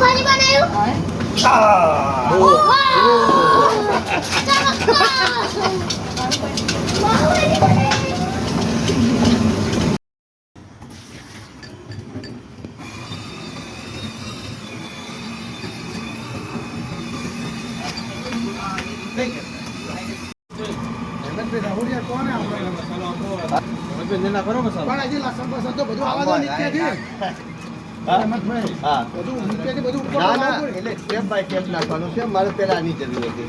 કોની બનાવ્યું આ. ઓહો ચમત્કાર બાહુબલી બનાવ્યું. હેમંતભાઈ રાહુલિયા કોણ પણ હજી લસણ બસણ તો બધું આવા દો નીચેથી. ના ના. લાવવું પડે. એટલે સ્ટેપ બાય સ્ટેપ નાખવાનું છે. મારે પેલા આની જરૂર હતી.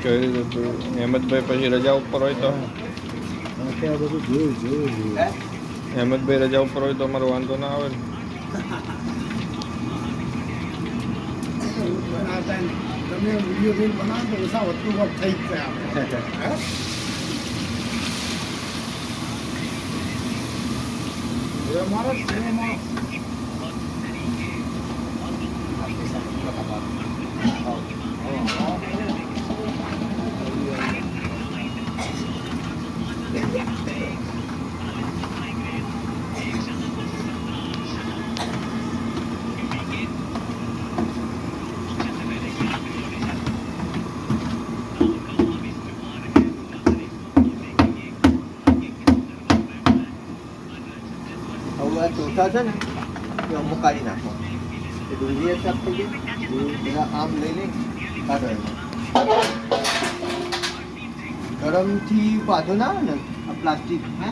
હેમંતભાઈ પછી રજા ઉપર હોય તો? હેમંતભાઈ રજા ઉપર હોય તો અમારો વાંધો ના આવે ને બનાવતા ને તમે વીડિયો જોઈને બનાવો તો ઓછા વધતું વધ થઈ જ જાય આપણે હે? હવે મારો સિનેમા હવે આ ચોથા છે ને અમુક કાઢી નાખો. થઈ ગઈ. એના આમ લઈને લઈ કાઢો ગરમથી વાંધો ના આવે ને? પ્લાસ્ટિક હે?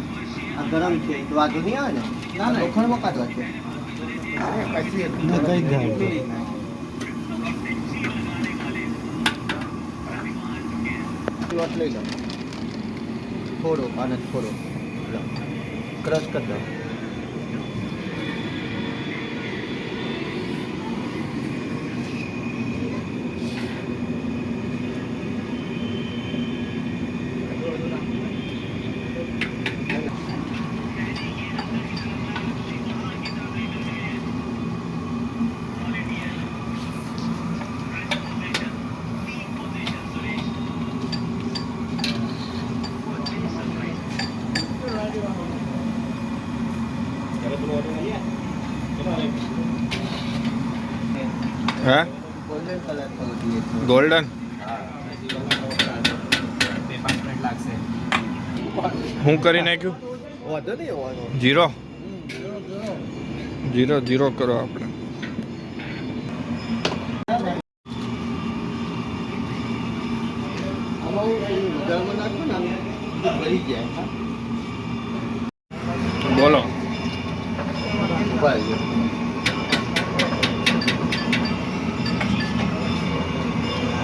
આ ગરમ છે તો વાંધો નહીં આવે ને? ના ના લોખંડમાં કાઢવા છે કઈ જાય લોટ લઈ લો થોડો અને થોડો. ક્રશ કરી દો હે ગોલ્ડન કલર થવો જોઈએ ગોલ્ડન હું કરી નાખ્યું? જીરો. Zero zero. કરો આપણે. ને ભરી જાય હા બોલો ઊભા રહેજો.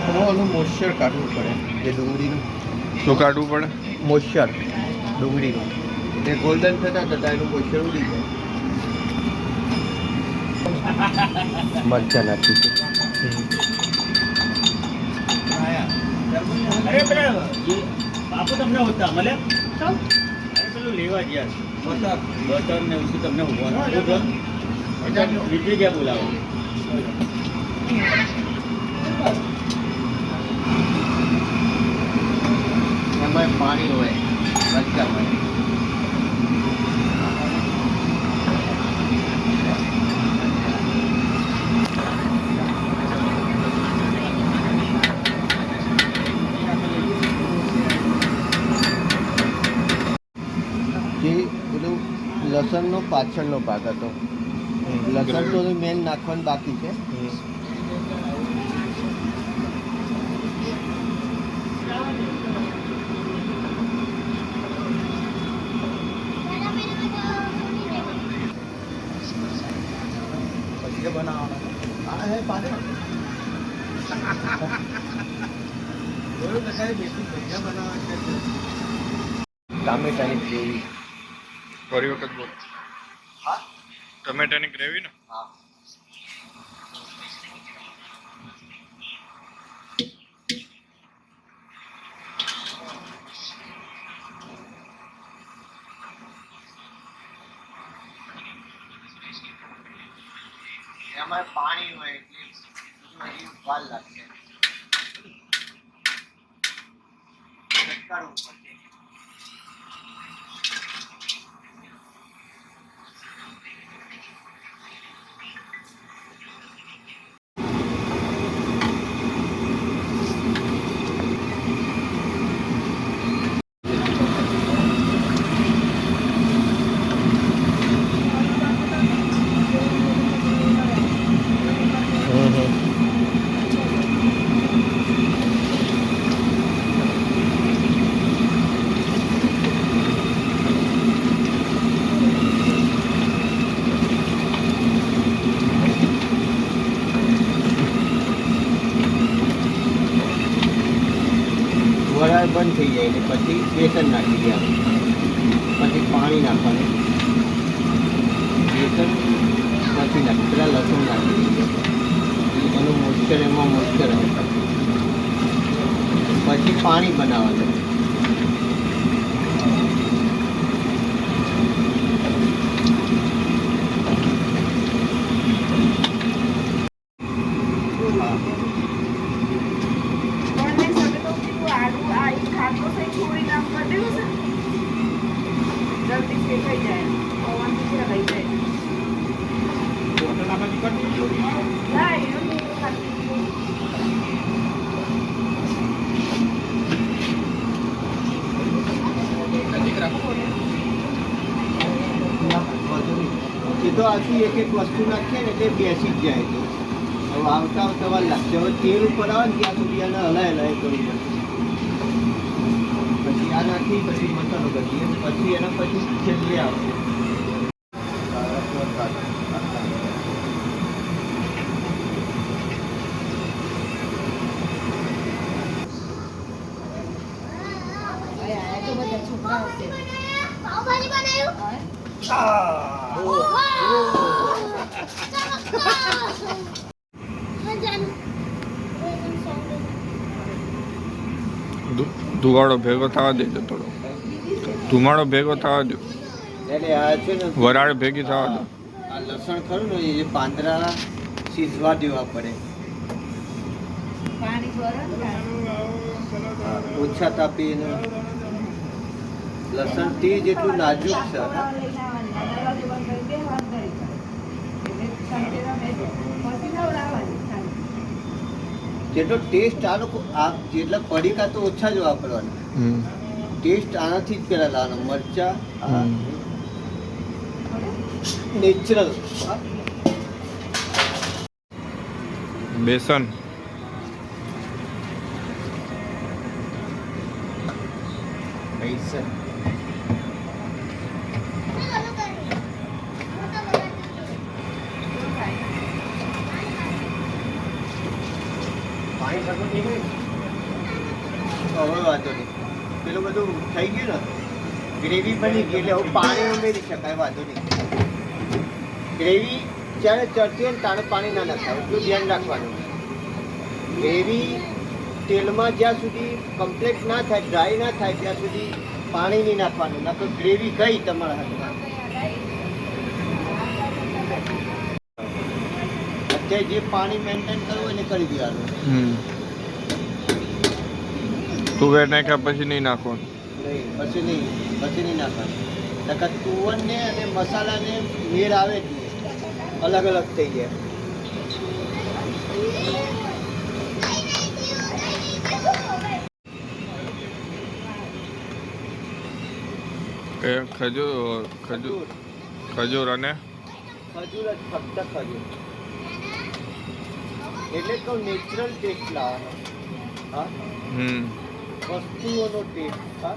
હવે આનું મોઇશ્ચર કાઢવું પડે એ ડુંગળીનું. શું કાઢવું પડે? મોઇશ્ચર ડુંગળીનું એ ગોલ્ડન થતા થતાં એનું મોઇશ્ચર ઉડી જાય. મરચા અરે બાપુ તમને હોતા મળે પેલું લેવા ગયા. બટર. બટર ને ઉસી તમને બીજી જગ્યા બોલાવો. એમાં પાણી હોય મરચા હોય. લસણનો પાછળનો ભાગ હતો. લસણ તો મેન નાખવાનું બાકી છે. ટામેટાની ગ્રેવી ફરી વખત બોલો. હા? ટમેટાની ગ્રેવી ને? હા. એમાં પાણી હોય એટલે બધું હજી વાર લાગશે ચટકારું પડશે વરાળ જાય એટલે પછી બેસન નાખી દેવાનું પછી પાણી નાખવાનું. બેસન પછી નાખી, પેલા લસણ નાખી દીધું. એનું મોઇશ્ચર એમાં મોઇશ્ચર આવે પછી પાણી બનાવવાનું પણ મેં તમે તો કીધું આલુ આ ઈ ખાતો છે થોડી નામ કરી દેવું છે જલ્દી શેકાઈ જાય પવનથી લઈ જાય હોટલના બાજુ કરી દીધું. ના એનું નહીં ખાતી એ તો આથી વસ્તુ નાખીએ ને તે બેસી જ જાય છે. હવે આવતા આવતા વાર લાગશે. હવે તેલ ઉપર આવે ને ત્યાં સુધી એને હલાય હલાય કરવું પડશે પછી આ નાખી, પછી મસાલો કરીએ પછી એના પછી છેલ્લે આવશે આયા તો બધા છોકરાઓ છે પાવભાજી બનાવ્યું ધુ- ધુવાડો ભેગો થવા દેજો થોડો. ધુમાડો ભેગો થવા દો. એટલે આ છે ને વરાળ ભેગી થવા દો. આ લસણ ખરું ને એ પાંદરા સીઝવા દેવા પડે. ઓછા તાપી એનું. લસણ તે જેટલું નાજુક છે દવા લઈને આવવાની આ દરવાજો બંધ કરી બેસવાનું ઘરે એટલે શાંતિથી બેસો. પછી નવડાવવાની ખાલી. જેટલો ટેસ્ટ આ લોકો આ જેટલા પડીકા તો ઓછા જ વાપરવાના. ટેસ્ટ આનાથી જ પેલા લાવવાનો. મરચા નેચરલ બેસન. પૈસા પાણી સરખું થઈ ગયું હવે વાંધો નહીં પેલું બધું થઈ ગયું ને ગ્રેવી બની ગઈ, એટલે હવે પાણી ઉમેરી શકાય, વાંધો નહીં. ગ્રેવી જ્યારે ચડતી હોય ને તારે પાણી ના નાખાય એટલું ધ્યાન રાખવાનું. ગ્રેવી તેલમાં જ્યાં સુધી કમ્પ્લીટ ના થાય ડ્રાય ના થાય, ત્યાં સુધી પાણી નહીં નાખવાનું. નકર ગ્રેવી ગઈ તમારા હાથમાં. અત્યારે જે પાણી મેન્ટેન કરવું એને કરી દેવાનું. તુવેર નાખ્યા પછી નહીં નાખવાનું. પછી નહીં પછી નહીં નાખવાનું. નકર તુવરને અને મસાલાને મેળ આવે જ નહીં. અલગ અલગ થઈ જાય. એ ખજૂર ખજૂર ખજૂર. અને? ખજૂર જ ફક્ત ખજૂર. એટલે કહું નેચરલ ટેસ્ટ લાવવાનો. હા? હમ. વસ્તુઓનો ટેસ્ટ હા?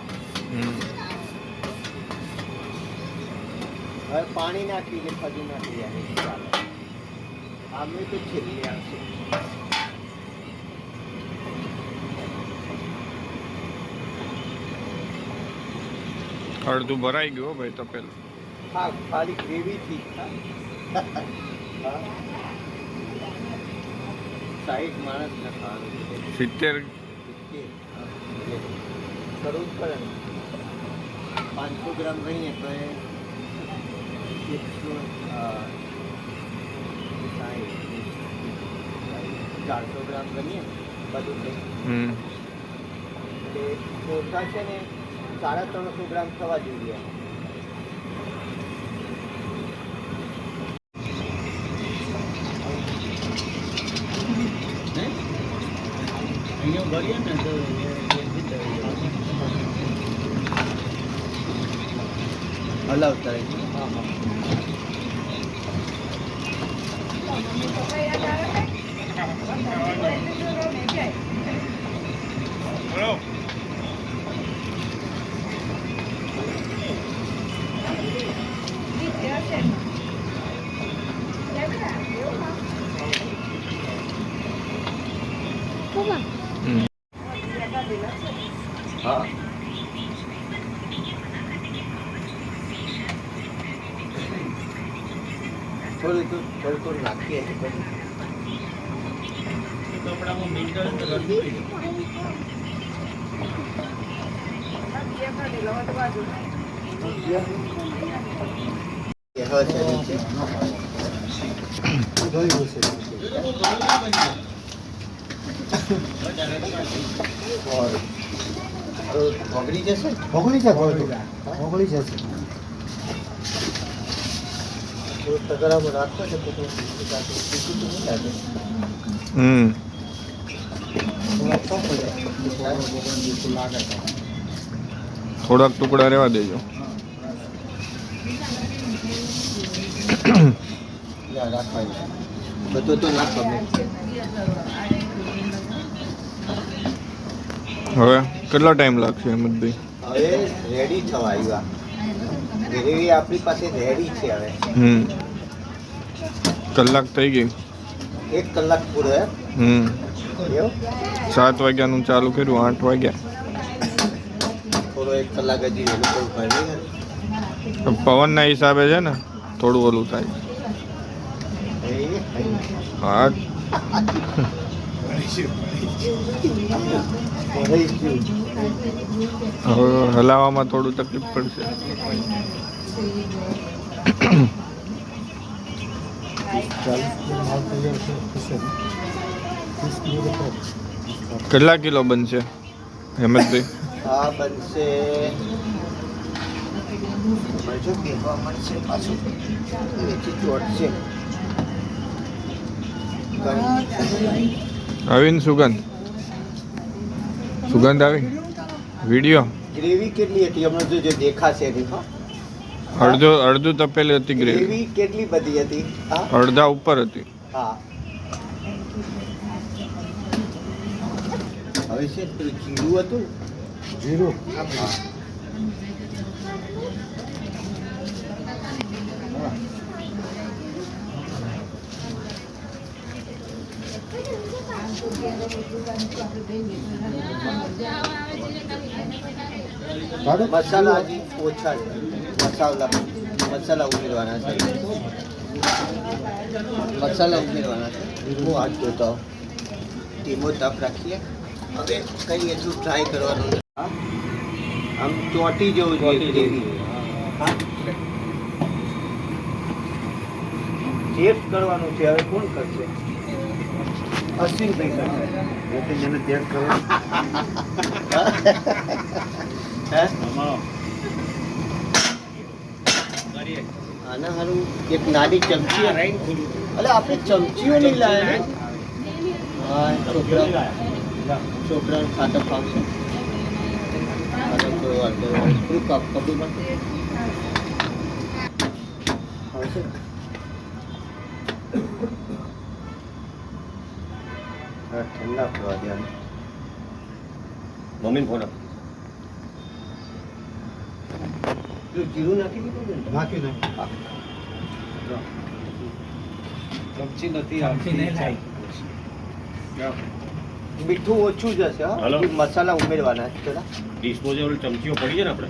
હવે પાણી નાખી દે ખજૂર નાખી જાય આમે તો છેલ્લે આવશે અડધું ભરાઈ ગયો હો ભાઈ તપેલ. હા ખાલી ગ્રેવીથી સાઈઠ માણસ ના ખાવાનું સિત્તેર સિત્તેર. કરવું જ પડે ને. પાંચસો ગ્રામ રહીએ તો એ એકસો ચારસો ગ્રામ ગણીએ બધું એટલે ચોખા છે ને સાડા ત્રણસો ગ્રામ થવા જોઈએ. હે? અહીંયા ભરીએ ને તો એ- એ રીતે હલાવતા રહીએ હા હા પપૈયા ચાલે ને? એટલે જો રમે જાય. નીચે હશે ને. કેમ ને? એવું ના? હમ પપૈયા કાઢેલા છે. હા થોડું તો થોડું થોડું નાખીએ તો પછી કપડામાં મીટર તો રડતું થઈ જાય. પપૈયા કાઢેલા હોય તો બાજુ. એ હવે છે નીચે. ઓર, તો ભોગળી જશે? ભોગળી છે ભોગળી જશે. થોડું રાખો છે તો. તીખું તો નહીં લાગે. થોડાક ટુકડા રહેવા દેજો. હવે કેટલો ટાઈમ લાગશે હેમંતભાઈ હવે રેડી થવા આવ્યા ગ્રેવી આપણી પાસે રેડી છે હવે. હમ. કલાક થઈ ગઈ. એક કલાક પૂરો હમ. સાત વાગ્યાનું ચાલુ કર્યું આઠ વાગ્યા. થોડો એક કલાક હજી પવનના હિસાબે છે ને થોડું ઓલું થાય. હા. હલાવવામાં થોડું તકલીફ પડશે. કેટલા કિલો બનશે હેમંતભાઈ? બનશે આવીને સુગંધ. સુગંધ આવી? વીડિયો? ગ્રેવી કેટલી હતી? હમણાં જો જે દેખાશે એની અડધો અડધો તપેલી હતી ગ્રેવી. ગ્રેવી કેટલી બધી હતી? અડધા ઉપર હતી. હા. હવે છે જીરું હતું? જીરું. મસાલા હજી ઓછા છે. મસાલા મસાલા ઉમેરવાના છે. મસાલા ઉમેરવાના છે. હું હાથ જોતા. ધીમો તાપ રાખીએ. હવે કંઈ એટલું ટ્રાય કરવાનું આમ ચોટી જવું જોઈએ ગ્રેવી ટેસ્ટ કરવાનું છે. હવે કોણ કરશે? એટલે જેને આમાં કરીએ. આના હારું એક નાની ચમચી. અલે આપણે ચમચીઓ નહીં લાયા ને? હા છોકરા. છોકરાને ખાતર ફાવશે અને તો નહીં. કપ કપડું પણ આવશે. હા ઠંડા થવા દે. મમ્મીને ફોન જીરું નાખી દીધું? નાખી નાખી. ચમચી નથી આવતી. મીઠું ઓછું જશે મસાલા ઉમેરવાના પેલા ડિસ્પોઝેબલ ચમચીઓ પડી છે ને આપણે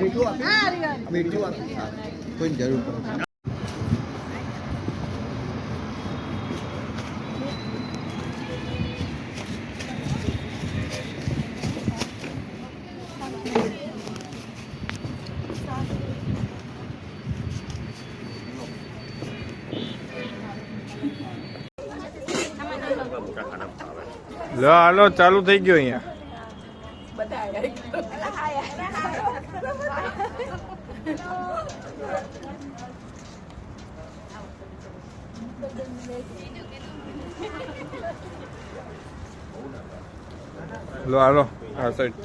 મીઠું આપ. કોઈ જરૂર પડે લો હાલો ચાલુ થઈ ગયો અહીંયા. લો હાલો આ સાઈડ